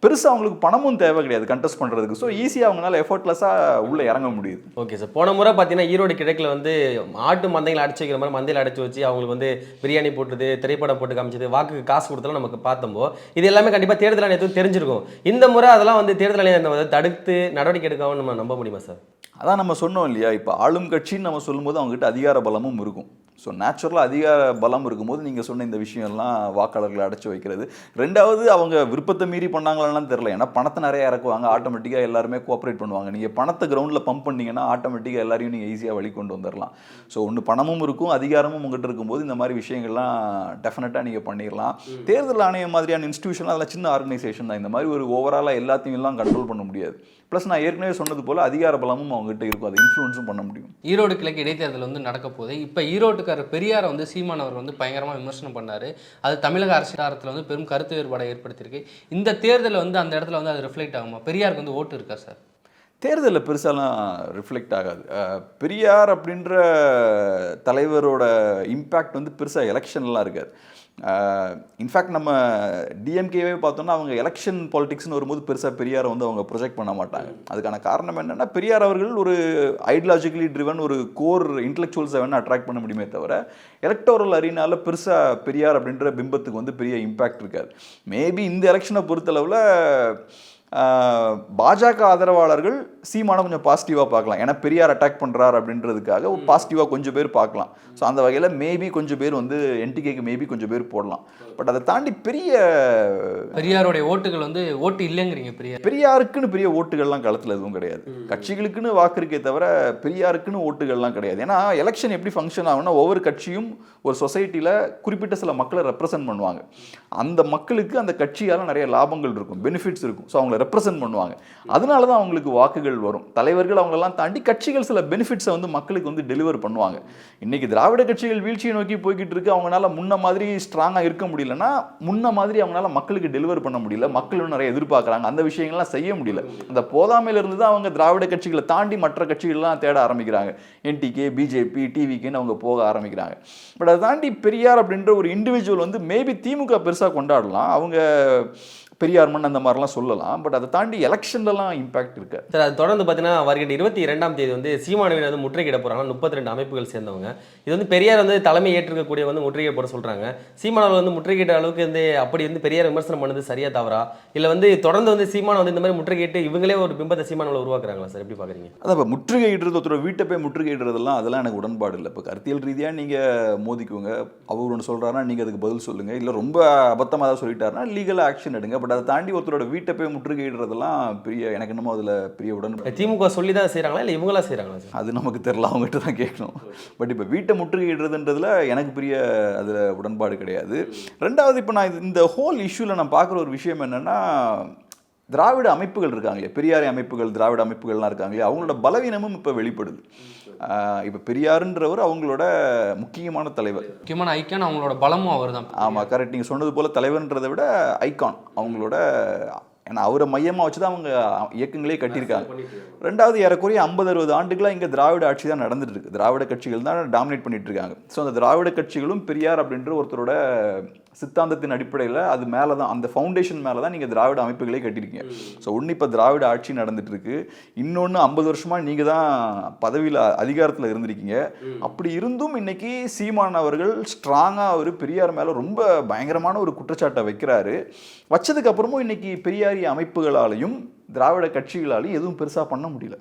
பெருசாக அவங்களுக்கு பணமும் தேவை கிடையாது கண்டெஸ்ட் பண்ணுறதுக்கு ஸோ ஈஸியாக அவங்களால எஃபர்ட்லெஸ்ஸாக உள்ளே இறங்க முடியுது. ஓகே சார் போன முறை பார்த்தீங்கன்னா ஈரோடு கிழக்கில் வந்து ஆட்டு மந்தைகளை அடைச்சி வைக்கிற மாதிரி மந்தையில் அடைச்சி வச்சு அவங்களுக்கு வந்து பிரியாணி போட்டது திரைப்படம் போட்டு காமிச்சது வாக்குக்கு காசு கொடுத்தலாம் நமக்கு பார்த்தோம்போ இது எல்லாமே கண்டிப்பாக தேர்தல் ஆணையத்துக்கு தெரிஞ்சிருக்கும். இந்த முறை அதெல்லாம் வந்து தேர்தல் ஆணையம் தடுத்து நடவடிக்கை எடுக்காமல் நம்ம நம்ப முடியுமா சார் அதான் நம்ம சொன்னோம் இல்லையா? இப்போ ஆளும் கட்சின்னு நம்ம சொல்லும்போது அவங்ககிட்ட அதிகார பலமும் இருக்கும். ஸோ நேச்சுரலாக அதிகார பலம் இருக்கும்போது நீங்கள் சொன்ன இந்த விஷயம்லாம் வாக்காளர்களை அடைச்சி வைக்கிறது. ரெண்டாவது அவங்க விருப்பத்தை மீறி பண்ணாங்களான்னு தெரில ஏன்னா பணத்தை நிறைய இறக்குவாங்க. ஆட்டோமேட்டிக்காக எல்லாருமே கோஆப்ரேட் பண்ணுவாங்க. நீங்கள் பணத்தை கிரவுண்டில் பம்ப் பண்ணீங்கன்னா ஆட்டோமேட்டிக்காக எல்லாரையும் நீங்கள் ஈஸியாக வழி கொண்டு வந்துடலாம் ஸோ ஒன்று பணமும் இருக்கும். அதிகாரமும் உங்கள்கிட்ட இருக்கும்போது இந்த மாதிரி விஷயங்கள்லாம் டெஃபினட்டாக நீங்கள் பண்ணிடலாம் தேர்தல் ஆணையம் மாதிரியான இன்ஸ்டியூஷன் அதெல்லாம் சின்ன ஆர்கனைசேஷன் தான். இந்த மாதிரி ஒரு ஓவராலாக எல்லாத்தையும் எல்லாம் கண்ட்ரோல் பண்ண முடியாது. ப்ளஸ் நான் ஏற்கனவே சொன்னது போல் அதிகார பலமும் அவங்ககிட்ட இருக்கும். அதை இன்ஃப்ளூன்ஸும் பண்ண முடியும். ஈரோடு கிழக்கு இடைத்தேர்தல் வந்து நடக்க போகுது. இப்போ ஈரோட்டுக்காரர் பெரியாரை வந்து சீமான் அவர் வந்து பயங்கரமாக விமர்சனம் பண்ணாரு. அது தமிழக அரசியலாரத்தில் வந்து பெரும் கருத்து வேறுபாடை ஏற்படுத்தியிருக்கு. இந்த தேர்தலில் வந்து அந்த இடத்துல வந்து அது ரிஃப்ளெக்ட் ஆகுமா? பெரியாருக்கு வந்து ஓட்டு இருக்கா சார் தேர்தலில் பெருசாலாம் ரிஃப்ளெக்ட் ஆகாது. பெரியார் அப்படின்ற தலைவரோட இம்பேக்ட் வந்து பெருசாக எலெக்ஷன்லாம் இருக்காது. இன்ஃபேக்ட் நம்ம டிஎம்கேவே பார்த்தோம்னா அவங்க எலெக்ஷன் பாலிடிக்ஸ்னு வரும்போது பெருசாக பெரியாரை வந்து அவங்க ப்ரொஜெக்ட் பண்ண மாட்டாங்க. அதுக்கான காரணம் என்னென்னா பெரியார் அவர்கள் ஒரு ஐடியாலஜிக்கலி ட்ரிவன் ஒரு கோர் இன்டெலெக்சுவல்ஸை வேணால் அட்ராக்ட் பண்ண முடியுமே தவிர எலக்டோரல் அரினால பெருசாக பெரியார் அப்படின்ற பிம்பத்துக்கு வந்து பெரிய இம்பேக்ட் இருக்காது. மேபி இந்த எலெக்ஷனை பொறுத்தளவில் பாஜக ஆதரவாளர்கள் சீமான கொஞ்சம் பாசிட்டிவாக பார்க்கலாம். ஏன்னா பெரியார் அட்டாக் பண்ணுறார் அப்படின்றதுக்காக பாசிட்டிவாக கொஞ்சம் பேர் பார்க்கலாம். ஸோ அந்த வகையில் மேபி கொஞ்சம் பேர் வந்து என்டிகேக்கு மேபி கொஞ்சம் பேர் போடலாம். பட் அதை தாண்டி பெரிய பெரியாருடைய ஓட்டுகள் வந்து ஓட்டு இல்லைங்கிறீங்க பெரியார். பெரியாருக்குன்னு பெரிய ஓட்டுகள்லாம் களத்தில் எதுவும் கிடையாது. கட்சிகளுக்குன்னு வாக்கு இருக்கே தவிர பெரியாருக்குன்னு ஓட்டுகள்லாம் கிடையாது. ஏன்னா எலெக்ஷன் எப்படி ஃபங்க்ஷன் ஆகும்னா ஒவ்வொரு கட்சியும் ஒரு சொசைட்டியில் குறிப்பிட்ட சில மக்களை ரெப்ரசன்ட் பண்ணுவாங்க. அந்த மக்களுக்கு அந்த கட்சியால் நிறைய லாபங்கள் இருக்கும் பெனிஃபிட்ஸ் இருக்கும். ஸோ அவங்கள ரெப்ரசன்ட் பண்ணுவாங்க. அதனால தான் அவங்களுக்கு வாக்குகள் வரும். தலைவர்கள் அவங்களெல்லாம் தாண்டி கட்சிகள் சில பெனிஃபிட்ஸை வந்து மக்களுக்கு வந்து டெலிவர் பண்ணுவாங்க. இன்னைக்கு திராவிட கட்சிகள் வீழ்ச்சியை நோக்கி போய்கிட்டு இருக்கு. அவங்களால முன்ன மாதிரி ஸ்ட்ராங்காக இருக்க முடியலன்னா முன்ன மாதிரி அவங்களால மக்களுக்கு டெலிவர் பண்ண முடியல. மக்கள் நிறைய எதிர்பார்க்குறாங்க. அந்த விஷயங்கள்லாம் செய்ய முடியல. அந்த போதாமையில இருந்து தான் அவங்க திராவிட கட்சிகளை தாண்டி மற்ற கட்சிகள்லாம் தேட ஆரம்பிக்கிறாங்க. என்டிகே பிஜேபி டிவிக்குன்னு அவங்க போக ஆரம்பிக்கிறாங்க. பட் அதை தாண்டி பெரியார் அப்படின்ற ஒரு இண்டிவிஜுவல் வந்து மேபி திமுக பெருசாக கொண்டாடலாம். அவங்க பெரியார் மண் அந்த மாதிரிலாம் சொல்லலாம் பட் அதை தாண்டி எலெக்ஷன்லலாம் இம்பாக்ட் இருக்கு. சார் அது தொடர்ந்து பார்த்தீங்கன்னா வருகின்ற இருபத்தி இரண்டாம் தேதி வந்து சீமானவின் வந்து முற்றுகையிட போகிறாங்க முப்பத்தி ரெண்டு அமைப்புகள் சேர்ந்தவங்க. இது வந்து பெரியார் வந்து தலைமை ஏற்றிருக்கக்கூடிய வந்து முற்றுகை போட சொல்கிறாங்க சீமானவர் வந்து முற்றுகையிட்ட அளவுக்கு வந்து அப்படி வந்து பெரியார் விமர்சனம் பண்ணது சரியா தவறா? இல்லை வந்து தொடர்ந்து வந்து சீமான வந்து இந்த மாதிரி முற்றுகையிட்டு இவங்களே ஒரு பிம்பத்தை சீமானவில் உருவாக்குறாங்களா சார் எப்படி பார்க்குறீங்க அதான் இப்போ முற்றுகையிடுறது ஒருத்தர் வீட்டை போய் முற்றுகையிடுறதெல்லாம் அதெல்லாம் எனக்கு உடன்பாடு இல்லை. இப்போ கருத்தியல் ரீதியாக நீங்கள் மோதிக்குங்க. அவர் ஒன்று சொல்கிறாருன்னா நீங்கள் அதுக்கு பதில் சொல்லுங்கள் இல்லை ரொம்ப அபத்தமாக ஏதாவது சொல்லிட்டாருன்னா லீகலாக ஆக்ஷன் எடுங்க. பட் அதை தாண்டி ஒருத்தரோட வீட்டை போய் முற்றுகையிடுறதெல்லாம் பெரிய எனக்கு என்னமோ அதில் பெரிய உடன்பாடு திமுக சொல்லி தான் செய்கிறாங்களா இல்லை இவங்களா செய்கிறாங்களா அது நமக்கு தெரில அவங்ககிட்ட தான் கேட்கணும். பட் இப்போ வீட்டை முற்றுகையிடுறதுன்றதுல எனக்கு பெரிய அதில் உடன்பாடு கிடையாது. ரெண்டாவது இப்போ நான் இந்த ஹோல் இஷ்யூவில் நான் பார்க்குற ஒரு விஷயம் என்னென்னா திராவிட அமைப்புகள் இருக்காங்களே பெரியாரை அமைப்புகள் திராவிட அமைப்புகள்லாம் இருக்காங்களே அவங்களோட பலவீனமும் இப்போ வெளிப்படுது. இப்போ பெரியாருன்றவர் அவங்களோட முக்கியமான தலைவர். முக்கியமான ஐக்கியம் அவங்களோட பலமும் அவர் தான் ஆமாம் கரெக்ட். நீங்கள் சொன்னது போல் தலைவர்ன்றதை விட ஐகான் அவங்களோட ஏன்னா அவரை மையமாக வச்சு தான் அவங்க இயக்கங்களே கட்டியிருக்காங்க. ரெண்டாவது ஏறக்குறைய ஐம்பது அறுபது ஆண்டுகளாக இங்கே திராவிட ஆட்சி தான் நடந்துட்டு இருக்கு. திராவிட கட்சிகள் தான் டாமினேட் பண்ணிட்டு இருக்காங்க. ஸோ அந்த திராவிட கட்சிகளும் பெரியார் அப்படின்ற ஒருத்தரோட சித்தாந்தத்தின் அடிப்படையில் அது மேலே தான் அந்த ஃபவுண்டேஷன் மேலே தான் நீங்கள் திராவிட அமைப்புகளே கட்டியிருக்கீங்க. ஸோ ஒன்று இப்போ திராவிட ஆட்சி நடந்துட்டு இருக்கு இன்னொன்று ஐம்பது வருஷமாக நீங்கள் தான் பதவியில் அதிகாரத்தில் இருந்திருக்கீங்க. அப்படி இருந்தும் இன்னைக்கு சீமான் அவர்கள் ஸ்ட்ராங்காக அவர் பெரியார் மேலே ரொம்ப பயங்கரமான ஒரு குற்றச்சாட்டை வைக்கிறாரு. வச்சதுக்கு அப்புறமும் இன்னைக்கு பெரியாரிய அமைப்புகளாலையும் திராவிட கட்சிகளாலையும் எதுவும் பெருசாக பண்ண முடியல.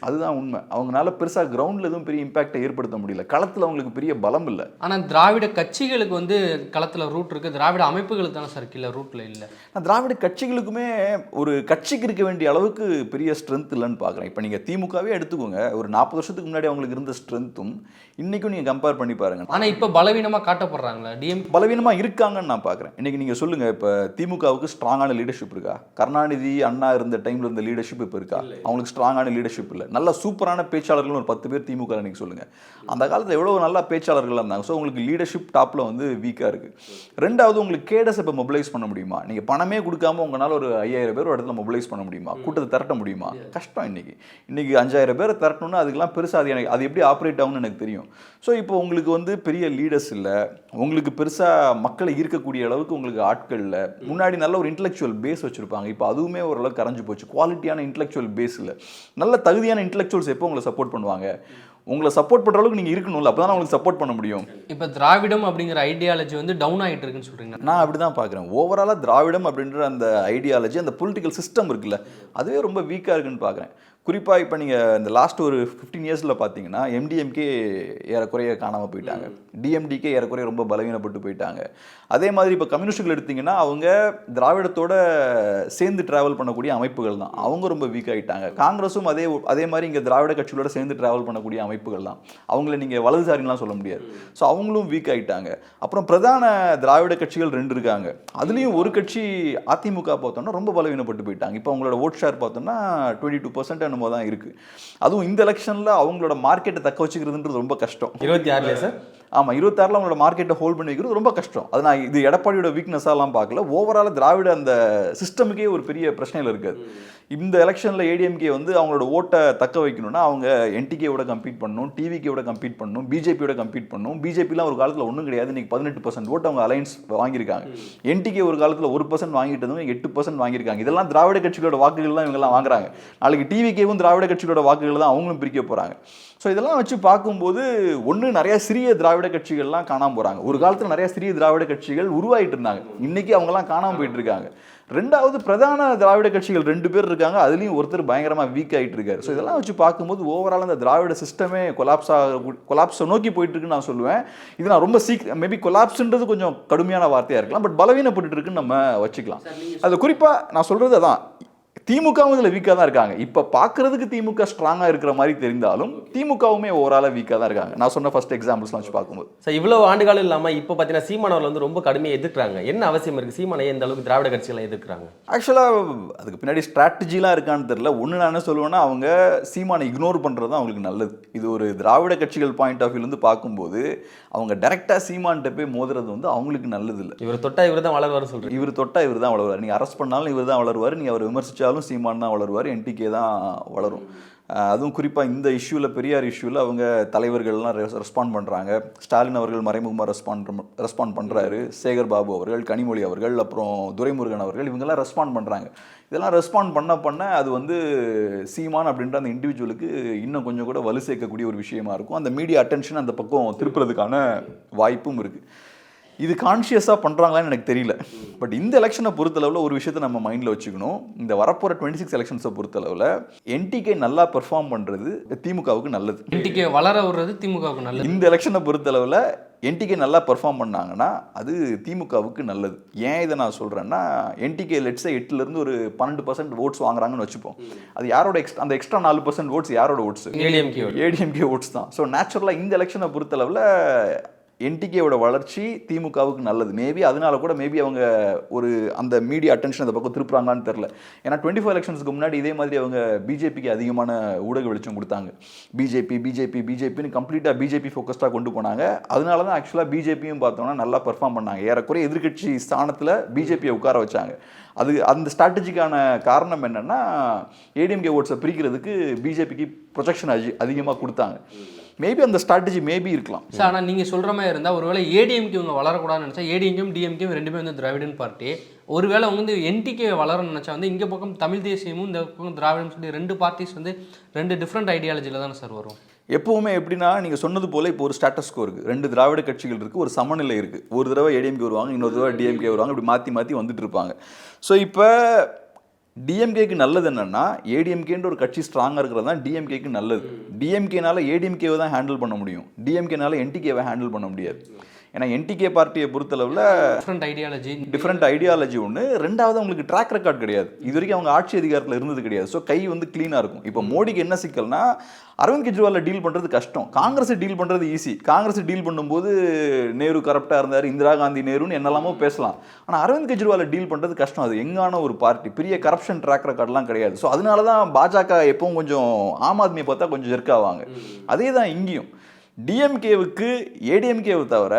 அதுதான் உண்மை. அவங்களால பெருசாக கிரவுண்டில் எதுவும் பெரிய இம்பாக்டை ஏற்படுத்த முடியல. களத்தில் அவங்களுக்கு பெரிய பலம் இல்லை. ஆனா திராவிட கட்சிகளுக்கு வந்து களத்துல ரூட் இருக்கு. திராவிட அமைப்புகளுக்கு தானே சார் கீழே ரூட்ல இல்ல. நான் திராவிட கட்சிகளுக்குமே ஒரு கட்சிக்கு இருக்க வேண்டிய அளவுக்கு பெரிய ஸ்ட்ரென்த் இல்லைன்னு பார்க்குறேன் இப்போ நீங்கள் திமுகவே எடுத்துக்கோங்க. ஒரு நாற்பது வருஷத்துக்கு முன்னாடி அவங்களுக்கு இருந்த ஸ்ட்ரென்த்தும் இன்றைக்கும் நீங்கள் கம்பேர் பண்ணி பாருங்க. ஆனா இப்ப பலவீனமா காட்டப்படுறாங்களா டிஎம் பலவீனமாக இருக்காங்கன்னு நான் பார்க்குறேன் இன்னைக்கு நீங்கள் சொல்லுங்கள் இப்போ திமுகவுக்கு ஸ்ட்ராங்கான லீடர்ஷிப் இருக்கா? கருணாநிதி அண்ணா இருந்த டைமில் இருந்த லீடர்ஷிப் இப்போ இருக்கா? அவங்களுக்கு ஸ்ட்ராங்கான லீடர்ஷிப் இல்லை. நல்ல சூப்பரான பேச்சாளர்கள் ஒரு பத்து பேர் திமுக நீங்கள் சொல்லுங்கள் அந்த காலத்தில் எவ்வளோ நல்ல பேச்சாளர்கள் இருந்தாங்க. ஸோ உங்களுக்கு லீடர்ஷிப் டாப்பில் வந்து வீக்காக இருக்குது ரெண்டாவது உங்களுக்கு கேடஸ் இப்போ மொபிலைஸ் பண்ண முடியுமா? நீங்கள் பணமே கொடுக்காம உங்களால் ஒரு ஐயாயிரம் பேர் ஒரு இடத்துல மொபிலைஸ் பண்ண முடியுமா? கூட்டத்தை திரட்ட முடியுமா? கஷ்டம் இன்னைக்கு. இன்னைக்கு அஞ்சாயிரம் பேரை திரட்டணும்னா அதுக்கெல்லாம் பெருசாக அது எனக்கு அது எப்படி ஆப்ரேட் ஆகும்னு எனக்கு தெரியும். ஸோ இப்போ உங்களுக்கு வந்து பெரிய லீடர்ஸ் இல்லை. உங்களுக்கு பெருசாக மக்களை ஈர்க்கக்கூடிய அளவுக்கு உங்களுக்கு ஆட்கள் இல்லை. முன்னாடி நல்ல ஒரு இன்டெலெக்சுவல் பேஸ் வச்சுருப்பாங்க. இப்போ அதுவுமே ஓரளவுக்கு கரைஞ்சு போச்சு. குவாலிட்டியான இன்டெலெக்சுவல் பேஸ் இல்லை நல்ல தகுதியான இன்டெலெக்சுவல்ஸ் எப்போ உங்களை சப்போர்ட் பண்ணுவாங்க? உங்களை சப்போர்ட் பண்ணுற அளவுக்கு நீங்கள் இருக்கணும்ல அப்போ தான் உங்களுக்கு சப்போர்ட் பண்ண முடியும். இப்ப திராவிடம் அப்படிங்கிற ஐடியாலஜி வந்து டவுன் ஆயிட்டு இருக்குன்னு சொல்றீங்க. நான் அப்படி தான் பார்க்குறேன் ஓவராலாக திராவிடம் அப்படின்ற அந்த ஐடியாலஜி அந்த பொலிட்டிக்கல் சிஸ்டம் இருக்குல்ல அதுவே ரொம்ப வீக்காக இருக்குன்னு பார்க்குறேன். குறிப்பாக இப்போ நீங்கள் இந்த லாஸ்ட் ஒரு ஃபிஃப்டீன் இயர்ஸில் பார்த்தீங்கன்னா எம்டிஎம்கே ஏறக்குறைய காணாமல் போயிட்டாங்க. டிஎம்டிகே ஏறக்குறைய ரொம்ப பலவீனப்பட்டு போயிட்டாங்க. அதே மாதிரி இப்போ கம்யூனிஸ்டுகள் எடுத்தீங்கன்னா அவங்க திராவிடத்தோட சேர்ந்து டிராவல் பண்ணக்கூடிய அமைப்புகள் தான். அவங்க ரொம்ப வீக் ஆகிட்டாங்க காங்கிரஸும் அதே அதே மாதிரி இங்கே திராவிட கட்சிகளோட சேர்ந்து டிராவல் பண்ணக்கூடிய அமைப்புகள் தான். அவங்கள நீங்கள் வலதுசாரிலாம் சொல்ல முடியாது. ஸோ அவங்களும் வீக் ஆகிட்டாங்க அப்புறம் பிரதான திராவிட கட்சிகள் ரெண்டு இருக்காங்க. அதுலேயும் ஒரு கட்சி அதிமுக பார்த்தோம்னா ரொம்ப பலவீனப்பட்டு போயிட்டாங்க. இப்போ அவங்களோட ஓட் ஷேர் பார்த்தோம்னா டுவெண்ட்டி டூ பர்சன்ட் என்னமோ தான் இருக்குது அதுவும் இந்த எலெக்ஷனில் அவங்களோட மார்க்கெட்டை தக்க வச்சுக்கிறதுன்றது ரொம்ப கஷ்டம். இருபத்தி ஆறுல சார் ஆமாம் இருபத்தாறில் அவங்களோட மார்க்கெட்டை ஹோல்ட் பண்ணி வைக்கிறது ரொம்ப கஷ்டம். அது நான் இது எடப்பாடியோட வீக்னஸாலாம் பார்க்கல. ஓவரால் திராவிட அந்த சிஸ்டமுக்கே ஒரு பெரிய பிரச்சனையில் இருக்காது. இந்த எலெக்ஷனில் ஏடிஎம்கே வந்து அவங்களோட ஓட்டை தக்க வைக்கணும்னா அவங்க என்டிகேவோட கம்பீட் பண்ணணும் டிவிகேவோட கம்பீட் பண்ணணும் பிஜேபியோட கம்பீட் பண்ணணும். பிஜேபிலாம் ஒரு காலத்தில் ஒன்றும் கிடையாது. இன்னைக்கு பதினெட்டு பர்சன்ட் ஓட்டு அவங்க அலைன்ஸ் வாங்கியிருக்காங்க. என்டிகே ஒரு காலத்தில் ஒரு பர்சன்ட் வாங்கிட்டதும் எட்டு பர்சன்ட் வாங்கியிருக்காங்க. இதெல்லாம் திராவிட கட்சிகளோட வாக்குகள் தான் இவங்கெல்லாம் வாங்குறாங்க. நாளைக்கு டிவிகேவும் திராவிட கட்சிகளோட வாக்குகள் தான் அவங்களும் பிரிக்க போகிறாங்க ஸோ இதெல்லாம் வச்சு பார்க்கும்போது ஒன்று நிறைய சிறிய திராவிட கட்சிகள்லாம் காணாமல் போகிறாங்க ஒரு காலத்தில் நிறைய சிறிய திராவிட கட்சிகள் உருவாகிட்டு இருந்தாங்க. இன்னைக்கு அவங்கெல்லாம் காணாமல் போயிட்டு இருக்காங்க. ரெண்டாவது பிரதான திராவிட கட்சிகள் ரெண்டு பேர் இருக்காங்க. அதுலேயும் ஒருத்தர் பயங்கரமாக வீக் ஆகிட்டு இருக்காரு. ஸோ இதெல்லாம் வச்சு பார்க்கும்போது ஓவரால் அந்த திராவிட சிஸ்டமே கொலாப்ஸ் ஆக கொலாப்ஸை நோக்கி போயிட்டு இருக்குன்னு நான் சொல்லுவேன். இது நான் ரொம்ப சீக் மேபி கொலாப்ஸ்ன்றது கொஞ்சம் கடுமையான வார்த்தையாக இருக்கலாம். பட் பலவீனப்பட்டு இருக்குன்னு நம்ம வச்சுக்கலாம். அது குறிப்பாக நான் சொல்கிறது அதான். திமுகவும் இதில் வீக்காக தான் இருக்காங்க. இப்போ பார்க்கறதுக்கு திமுக ஸ்ட்ராங்காக இருக்கிற மாதிரி தெரிந்தாலும் திமுகவுமே ஓவராலாக வீக்காக தான் இருக்காங்க. நான் சொன்ன ஃபர்ஸ்ட் எக்ஸாம்பிள்ஸ்லாம் வச்சு பார்க்கும்போது. சார் இவ்வளவு ஆண்டுகாலம் இல்லாம இப்போ பார்த்தீங்கன்னா சீமான் அவர்கள் வந்து ரொம்ப கடுமையாக எதிர்க்கிறாங்க. என்ன அவசியம் இருக்கு? சீமானை எந்த அளவுக்கு திராவிட கட்சிகளை எதிர்க்கிறாங்க? ஆக்சுவலாக அதுக்கு பின்னாடி ஸ்ட்ராட்டஜிலாம் இருக்கான்னு தெரியல. ஒன்று நான் என்ன சொல்லுவேன்னா அவங்க சீமானை இக்னோர் பண்ணுறது தான் அவங்களுக்கு நல்லது. இது ஒரு திராவிட கட்சிகள் பாயிண்ட் ஆஃப் வியூலேருந்து பார்க்கும்போது அவங்க டைரெக்டாக சீமான்கிட்ட போய் மோதுறது வந்து அவங்களுக்கு நல்லது இல்லை இவர் தொட்டா இவர் தான் வளர்வார்னு சொல்றீங்க. இவர் தொட்டா இவர் தான் வளருவார். நீங்கள் அரெஸ்ட் பண்ணாலும் இவர் தான் வளருவார். நீ அவர் விமர்சித்தாலும் சீமான் தான் வளருவார் என்டிகே தான் வளரும். அதுவும் குறிப்பாக இந்த இஷ்யூவில் பெரியார் இஷ்யூவில் அவங்க தலைவர்கள்லாம் ரெஸ்பாண்ட் பண்ணுறாங்க ஸ்டாலின் அவர்கள் மறைமுகமாக ரெஸ்பாண்ட் ரெஸ்பாண்ட் பண்ணுறாரு சேகர் பாபு அவர்கள் கனிமொழி அவர்கள் அப்புறம் துரைமுருகன் அவர்கள் இவங்கெல்லாம் ரெஸ்பாண்ட் பண்ணுறாங்க இதெல்லாம் ரெஸ்பாண்ட் பண்ண பண்ண அது வந்து சீமான் அப்படின்ற அந்த இண்டிவிஜுவலுக்கு இன்னும் கொஞ்சம் கூட வலு சேர்க்கக்கூடிய ஒரு விஷயமா இருக்கும். அந்த மீடியா அட்டென்ஷன் அந்த பக்கம் திருப்புறதுக்கான வாய்ப்பும் இருக்குது இது கான்ஷியஸாக பண்ணுறாங்களான்னு எனக்கு தெரியல. பட் இந்த எலெக்ஷனை பொறுத்தளவில் ஒரு விஷயத்தை நம்ம மைண்டில் வச்சுக்கணும். இந்த வரப்போகிற டுவெண்ட்டி சிக்ஸ் எலெக்ஷன்ஸை பொறுத்தளவில் என்டிகே நல்லா பெர்ஃபார்ம் பண்ணுறது திமுகவுக்கு நல்லது. என்டிகே வளர விடுறது திமுகவுக்கு நல்லது. இந்த எலெக்ஷனை பொறுத்தளவில் என்டிகே நல்லா பெர்ஃபார்ம் பண்ணாங்கன்னா அது திமுகவுக்கு நல்லது. ஏன் இதை நான் சொல்கிறேன்னா என்டிகே லெட்ஸை எட்டுலேருந்து ஒரு பன்னெண்டு பர்சன்ட் ஓட்ஸ் வாங்குறாங்கன்னு வச்சுப்போம். அது யாரோட எக்ஸ்ட்ரா அந்த எக்ஸ்ட்ரா நாலு பர்சன்ட் ஓட்ஸ் யாரோட ஓட்ஸ் ஏடிஎம்கே ஏடிஎம்கே ஓட்ஸ் தான். ஸோ நேச்சுரலாக இந்த எலெக்ஷனை பொறுத்தளவில் என்டிகேவோட வளர்ச்சி திமுகவுக்கு நல்லது. மேபி அதனால கூட மேபி அவங்க ஒரு அந்த மீடியா அட்டென்ஷன் அந்த பக்கம் திருப்புறாங்கன்னு தெரில ஏன்னா டுவெண்ட்டி ஃபோர் எலெக்ஷன்ஸ்க்கு முன்னாடி இதே மாதிரி அவங்க பிஜேபிக்கு அதிகமான ஊடக வெளிச்சம் கொடுத்தாங்க. பிஜேபி பிஜேபி பிஜேபின்னு கம்ப்ளீட்டாக பிஜேபி ஃபோக்கஸ்டாக கொண்டு போனாங்க. அதனால தான் ஆக்சுவலாக பிஜேபியும் பார்த்தோம்னா நல்லா பெர்ஃபார்ம் பண்ணாங்க. ஏறக்குறைய எதிர்க்கட்சி ஸ்தானத்தில் பிஜேபியை உட்கார வச்சாங்க. அது அந்த ஸ்ட்ராட்டஜிக்கான காரணம் என்னென்னா ஏடிஎம்கே ஓட்ஸை பிரிக்கிறதுக்கு பிஜேபிக்கு ப்ரொஜெக்ஷன் அதி அதிகமாக கொடுத்தாங்க. மேபி அந்த ஸ்ட்ராட்டஜி மேபி இருக்கலாம். சார் ஆனால் நீங்கள் சொல்கிற மாதிரி இருந்தால் ஒருவேளை ஏடிஎம்கே இவங்க வளரக்கூடாதுன்னு நினச்சா ஏடிஎம்கேயும் டிஎம்கேயும் ரெண்டுமே வந்து திராவிடன் பார்ட்டி ஒருவேளை அவங்க வந்து என்டிகே வளரணும்னு நினச்சா வந்து இங்கே பக்கம் தமிழ் தேசியமும் இந்த பக்கம் திராவிடம் சொல்லி ரெண்டு பார்ட்டிஸ் வந்து ரெண்டு டிஃப்ரெண்ட் ஐடியாலஜியில் தானே சார் வரும். எப்பவுமே எப்படின்னா நீங்கள் சொன்னது போல இப்போ ஒரு ஸ்டேட்டஸ் கோ இருக்குது ரெண்டு திராவிட கட்சிகள் இருக்குது ஒரு சமநிலை இருக்குது ஒரு தடவை ஏடிஎம்கே வருவாங்க இன்னொரு தடவை டிஎம்கே வருவாங்க இப்படி மாற்றி மாற்றி வந்துட்டு இருப்பாங்க. ஸோ இப்போ டிஎம்கேக்கு நல்லது என்னன்னா ஏடிஎம்கேன்ற ஒரு கட்சி ஸ்ட்ராங்காக இருக்கிறது தான் டிஎம்கேக்கு நல்லது. டிஎம்கேனால ஏடிஎம்கேவை தான் ஹேண்டில் பண்ண முடியும். டிஎம்கேனால என்டிகேவை ஹேண்டில் பண்ண முடியாது. ஏன்னா என்டிகே பார்ட்டியை பொறுத்தளவில் டிஃப்ரெண்ட் ஐடியாலஜி டிஃப்ரெண்ட் ஐடியாலஜி ஒன்று ரெண்டாவது அவங்களுக்கு ட்ராக் ரெக்கார்ட் கிடையாது. இது வரைக்கும் அவங்க ஆட்சி அதிகாரத்தில் இருந்தது கிடையாது. ஸோ கை வந்து க்ளீனாக இருக்கும். இப்போ மோடிக்கு என்ன சிக்கல்னா அரவிந்த் கெஜ்ரிவாலை டீல் பண்ணுறது கஷ்டம். காங்கிரஸை டீல் பண்ணுறது ஈஸி காங்கிரஸ் டீல் பண்ணும்போது நேரு கரப்டாக இருந்தார் இந்திரா காந்தி நேருன்னு என்னெல்லாமோ பேசலாம். ஆனால் அரவிந்த் கெஜ்ரிவாலை டீல் பண்ணுறது கஷ்டம். அது எங்கான ஒரு பார்ட்டி? பெரிய கரப்ஷன் ட்ராக் ரெக்கார்ட்லாம் கிடையாது. ஸோ அதனால தான் பாஜக எப்பவும் கொஞ்சம் ஆம் ஆத்மியை பார்த்தா கொஞ்சம் ஜெர்க்காவாங்க அதே தான் இங்கேயும். டிஎம்கேவுக்கு ஏடிஎம்கேவை தவிர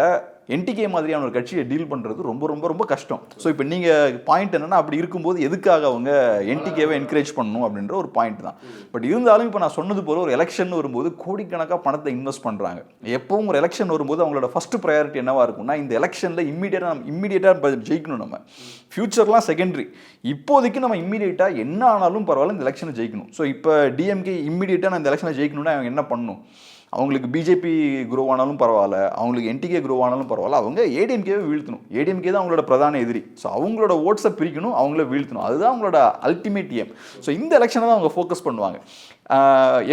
என்டிகே மாதிரியான ஒரு கட்சியை டீல் பண்ணுறது ரொம்ப ரொம்ப ரொம்ப கஷ்டம். ஸோ இப்போ நீங்கள் பாயிண்ட் என்னென்னா அப்படி இருக்கும்போது எதுக்காக அவங்க என்டிகேவை என்கரேஜ் பண்ணணும் அப்படின்ற ஒரு பாயிண்ட் தான். பட் இருந்தாலும் இப்போ நான் சொன்னது போல ஒரு எலெக்ஷன் வரும்போது கோடிக்கணக்காக பணத்தை இன்வெஸ்ட் பண்ணுறாங்க எப்பவும் ஒரு எலெக்ஷன் வரும்போது அவங்களோட ஃபர்ஸ்ட் ப்ரையாரிட்டி என்னவாக இருக்கும்னா இந்த எலெக்ஷனில் இம்மீடியட்டாக நம்ம இம்மீடியட்டாக ஜெயிக்கணும் நம்ம. ஃப்யூச்சர்லாம் செகண்டரி இப்போதைக்கு நம்ம இம்மீடியட்டாக என்ன ஆனாலும் பரவாயில்ல இந்த எலெக்ஷனை ஜெயிக்கணும். ஸோ இப்போ டிஎம்கே இம்மீடியட்டாக நான் இந்த எலெக்ஷனை ஜெயிக்கணும்னா அவங்க என்ன பண்ணணும் அவங்களுக்கு பிஜேபி குரோ ஆனாலும் பரவாயில்ல அவங்களுக்கு என்டிகே குரோ ஆனாலும் பரவாயில்ல அவங்க ஏடிஎம்கேவை வீழ்த்தணும். ஏடிஎம்கே தான் அவங்களோட பிரதான எதிரி. ஸோ அவங்களோட ஓட்ஸை பிரிக்கணும் அவங்கள வீழ்த்தணும். அதுதான் அவங்களோட அல்டிமேட் ஏம் ஸோ இந்த எலெக்ஷனை தான் அவங்க ஃபோக்கஸ் பண்ணுவாங்க.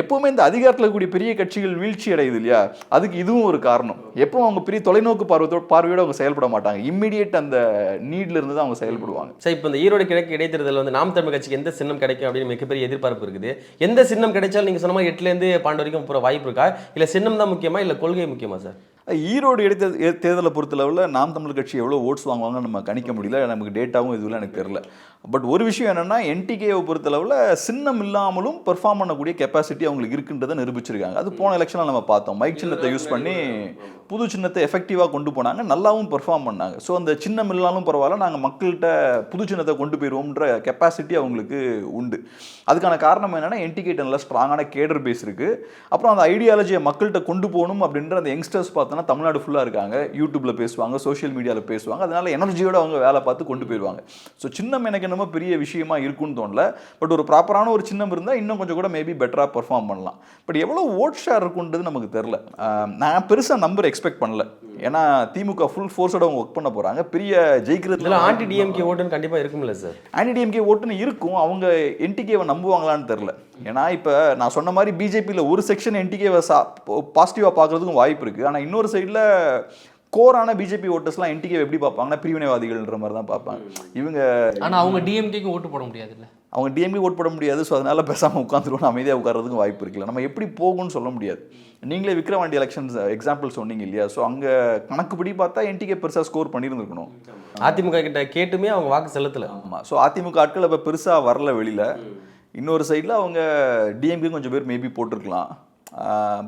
எப்பவுமே இந்த அதிகாரத்தில் இருக்கக்கூடிய பெரிய கட்சிகள் வீழ்ச்சி அடையுது இல்லையா? அதுக்கு இதுவும் ஒரு காரணம். எப்பவும் அவங்க பெரிய தொலைநோக்கு பார்வையோட பார்வையோடு அவங்க செயல்பட மாட்டாங்க. இம்மிடியேட் அந்த நீட்ல இருந்து தான் அவங்க செயல்படுவாங்க. சார் இப்போ இந்த ஈரோடு கிழக்கு இடைத்தேர்தல் வந்து நாம் தமிழ் கட்சிக்கு எந்த சின்னம் கிடைக்கும் அப்படின்னு மிகப்பெரிய எதிர்பார்ப்பு இருக்குது. எந்த சின்னம் கிடைச்சாலும் நீங்கள் சொன்ன மாதிரி எட்டுலேருந்து பாண்டு வரைக்கும் போகிற வாய்ப்பு இருக்கா? இல்லை சின்னம் தான் முக்கியமா? இல்லை கொள்கை முக்கியமா சார்? ஈரோடு இடைத்தே ஏ- தேர்தலை பொறுத்தளவில் நாம் தமிழ் கட்சி எவ்வளோ ஓட்ஸ் வாங்குவாங்கன்னு நம்ம கணிக்க முடியல. நமக்கு டேட்டாவும் இதுவும் எனக்கு தெரியல. பட் ஒரு விஷயம் என்னன்னா என்டிகேவை பொறுத்தளவில் சின்னம் இல்லாமலும் பெர்ஃபார்ம் பண்ணக்கூடிய கெப்பாசிட்டி அவங்களுக்கு இருக்குன்றதை நிரூபிச்சிருக்காங்க. அது போன எலெக்ஷனில் நம்ம பார்த்தோம். மைக் சின்னத்தை யூஸ் பண்ணி புது சின்னத்தை எஃபெக்டிவாக கொண்டு போனாங்க. நல்லாவும் பெர்ஃபார்ம் பண்ணாங்க. ஸோ அந்த சின்னம் இல்லாலும் பரவாயில்ல நாங்கள் மக்கள்கிட்ட புது சின்னத்தை கொண்டு போயிடுவோம்ன்ற கெப்பாசிட்டி அவங்களுக்கு உண்டு. அதுக்கான காரணம் என்னன்னா என்டிகேட் நல்லா ஸ்ட்ராங்கான கேடர் பேஸ் இருக்கு. அப்புறம் அந்த ஐடியாலஜியை மக்கள்கிட்ட கொண்டு போகணும் அப்படின்ற அந்த யங்ஸ்டர்ஸ் பார்த்தோன்னா தமிழ்நாடு ஃபுல்லாக இருக்காங்க. யூடியூப்ல பேசுவாங்க சோஷியல் மீடியாவில் பேசுவாங்க. அதனால எனர்ஜியோட அவங்க வேலை பார்த்து கொண்டு போயிடுவாங்க. ஸோ சின்னம் எனக்கு என்னமோ பெரிய விஷயமா இருக்கும்னு தோணல. பட் ஒரு ப்ராப்பரான ஒரு சின்னம் இருந்தால் இன்னும் கொஞ்சம் கூட மேபி பெட்டராக பெர்ஃபார்ம் பண்ணலாம். பட் எவ்வளோ ஓட் ஷேர் இருக்குன்றது நமக்கு தெரில நான் பெருசாக நம்பர் எக்ஸ்பெக்ட் பண்ணல. ஏன்னா திமுக ஃபுல் ஃபோர்ஸோட அவங்க ஒர்க் பண்ண போகிறாங்க பெரிய ஜெயிக்கிறது இதெல்லாம் ஆன்டி டிஎம்கே ஓட்டுன்னு கண்டிப்பாக இருக்கும்ல சார் ஆன்டிடிஎம்கே ஓட்டுன்னு இருக்கும். அவங்க என்டிகேவை நம்புவாங்களான்னு தெரில ஏன்னா இப்போ நான் சொன்ன மாதிரி பிஜேபியில் ஒரு செக்ஷன் என்டிகேவை சா பாசிட்டிவாக பார்க்குறதுக்கும் வாய்ப்பு இருக்குது ஆனால் இன்னொரு சைடில் கோரான பிஜேபி ஓட்டர்ஸ்லாம் என்டிகே எப்படி பார்ப்பாங்கன்னா பிரிவினைவாதிகள்ன்ற மாதிரி தான் பார்ப்பாங்க. இவங்க ஆனா அவங்க டிஎம்கேக்கு ஓட்டு போட முடியாதுல்ல. அவங்க டிஎம்கே ஓட் போட முடியாது ஸோ அதனால பேசாமல் உட்காந்துருவோம் அமைதியாக உட்காரதுக்கும் வாய்ப்பு இருக்குல்ல. நம்ம எப்படி போகும்னு சொல்ல முடியாது. நீங்களே விக்ரவாண்டி எலெக்ஷன்ஸ் எக்ஸாம்பிள் சொன்னீங்க இல்லையா? ஸோ அங்கே கணக்குப்படி பார்த்தா என்டிகே பெருசாக ஸ்கோர் பண்ணியிருந்துருக்கணும் அதிமுக கிட்ட கேட்டுமே அவங்க வாக்கு செலுத்தல. ஆமாம் ஸோ அதிமுக ஆட்கள் இப்போ பெருசாக வரல வெளியில். இன்னொரு சைடில் அவங்க டிஎம்கே கொஞ்சம் பேர் மேபி போட்டிருக்கலாம்.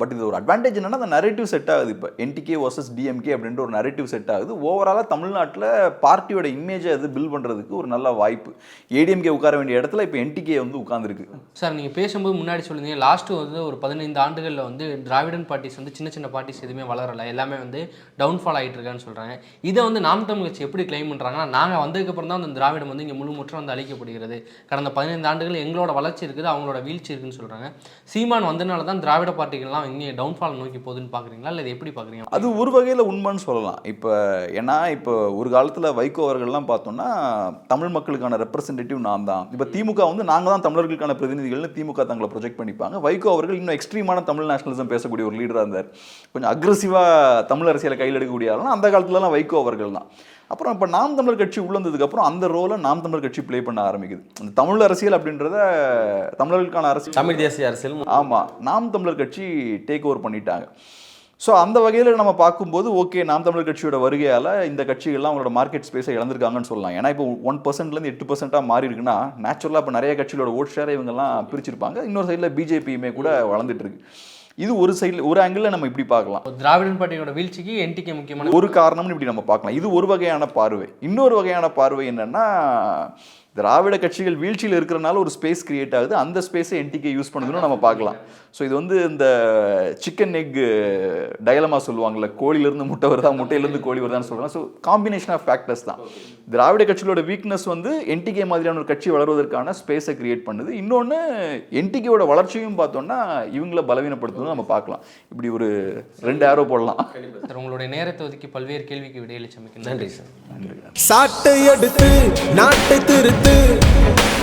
பட் இது ஒரு அட்வான்டேஜ் என்னன்னா அந்த நரேட்டிவ் செட் ஆகுது இப்போ. என்டிகே வர்சஸ் டிஎம்கே அப்படின்ற ஒரு நரேட்டிவ் செட் ஆகுது. ஓவராலாக தமிழ்நாட்டில் பார்ட்டியோட இமேஜை அது பில்ட் பண்ணுறதுக்கு ஒரு நல்ல வாய்ப்பு. ஏடிஎம்கே உட்கார வேண்டிய இடத்துல இப்போ என்டிகே வந்து உட்காந்துருக்கு சார் நீங்கள் பேசும்போது முன்னாடி சொல்லுங்கள் லாஸ்ட்டு வந்து ஒரு பதினைந்து ஆண்டுகளில் வந்து திராவிடன் பார்ட்டிஸ் வந்து சின்ன சின்ன பார்ட்டிஸ் எதுவுமே வளரலை. எல்லாமே வந்து டவுன்ஃபால் ஆகிட்டு இருக்கான்னு சொல்கிறாங்க இதை வந்து நாம் தமிழ் கட்சி எப்படி கிளைம் பண்ணுறாங்கன்னா நாங்கள் வந்ததுக்கப்புறம் தான் அந்த திராவிடம் வந்து இங்கே முழு முற்றம் வந்து அழிக்கப்படுகிறது. கடந்த பதினைந்து ஆண்டுகள் எங்களோட வளர்ச்சி இருக்குது அவங்களோட வீழ்ச்சி இருக்குன்னு சொல்கிறாங்க சீமான் வந்தனால தான் திராவிட பார்ட்டிகள்லாம் இங்கே டவுன்ஃபால் நோக்கி போகுதுன்னு பார்க்குறீங்களா? இல்லை எப்படி பார்க்குறீங்க? அது ஒரு வகையில் உண்மைன்னு சொல்லலாம். இப்போ ஏன்னா இப்போ ஒரு காலத்தில் வைகோ அவர்கள்லாம் பார்த்தோம்னா தமிழ் மக்களுக்கான ரெப்ரசன்டேட்டிவ் நான் தான். இப்போ திமுக வந்து நாங்கள் தான் தமிழர்களுக்கான பிரதிநிதிகள்னு திமுக தங்களை ப்ரொஜெக்ட் பண்ணிப்பாங்க. வைகோ அவர்கள் இன்னும் எக்ஸ்ட்ரீமான தமிழ் நேஷனலிசம் பேசக்கூடிய ஒரு லீடராக இருந்தார். கொஞ்சம் அக்ரெசிவாக தமிழ் அரசியலை கையில் எடுக்கக்கூடிய ஆளுனா அந்த காலத்துலலாம் வைகோ அவர்கள் தான். அப்புறம் இப்போ நாம் தமிழர் கட்சி உள்ள வந்ததுக்கப்புறம் அந்த ரோலை நாம் தமிழர் கட்சி ப்ளே பண்ண ஆரம்பிக்குது. அந்த தமிழ் அரசியல் அப்படின்றத தமிழர்களுக்கான அரசியல் தமிழ் தேசிய அரசியல் ஆமாம் நாம் தமிழர் கட்சி டேக் ஓவர் பண்ணிட்டாங்க. ஸோ அந்த வகையில் நம்ம பார்க்கும்போது ஓகே நாம் தமிழர் கட்சியோட வருகையால் இந்த கட்சிகள்லாம் அவங்களோட மார்க்கெட் ஸ்பேஸை இழந்திருக்காங்கன்னு சொல்லலாம். ஏன்னா இப்போ ஒன் பர்சன்ட்லேருந்து எட்டு பர்சன்ட்டாக மாறி இருக்குன்னா நேச்சுரலாக இப்போ நிறைய கட்சிகளோட ஓட் ஷேரை இவங்கெல்லாம் பிரிச்சிருப்பாங்க. இன்னொரு சைடில் பிஜேபியுமே கூட வளர்ந்துட்டு இருக்கு. இது ஒரு சைடில் ஒரு ஆங்கிளில் நம்ம இப்படி பார்க்கலாம். திராவிடன் பார்ட்டியோட வீழ்ச்சிக்கு என்டிகே முக்கியமான ஒரு காரணம்னு இப்படி நம்ம பார்க்கலாம். இது ஒரு வகையான பார்வை. இன்னொரு வகையான பார்வை என்னன்னா திராவிட கட்சிகள் வீழ்ச்சியில் இருக்கிறனால ஒரு ஸ்பேஸ் கிரியேட் ஆகுது. அந்த ஸ்பேஸை என்டிகே யூஸ் பண்ணுதுன்னு நம்ம பார்க்கலாம். ஸோ இது வந்து இந்த சிக்கன் எக் டயலமா சொல்லுவாங்கல்ல கோழியிலேருந்து முட்டை வருதா முட்டையிலேருந்து கோழி வருதான்னு சொல்கிறாங்க ஸோ காம்பினேஷன் ஆஃப் ஃபேக்டர்ஸ் தான். திராவிட கட்சிகளோட வீக்னஸ் வந்து என்டிகே மாதிரியான ஒரு கட்சி வளர்வதற்கான ஸ்பேஸை கிரியேட் பண்ணுது. இன்னொன்று என்டிகேவோட வளர்ச்சியும் பார்த்தோம்னா இவங்கள பலவீனப்படுத்துதுன்னு நம்ம பார்க்கலாம். இப்படி ஒரு ரெண்டு ஆரோ போடலாம். சார் உங்களுடைய நேரத்தை ஒதுக்கி பல்வேறு கேள்விக்கு விடையளிச்சமைக்கு நன்றி சார். சாட்டை எடுத்து நாட்டை திருத்து through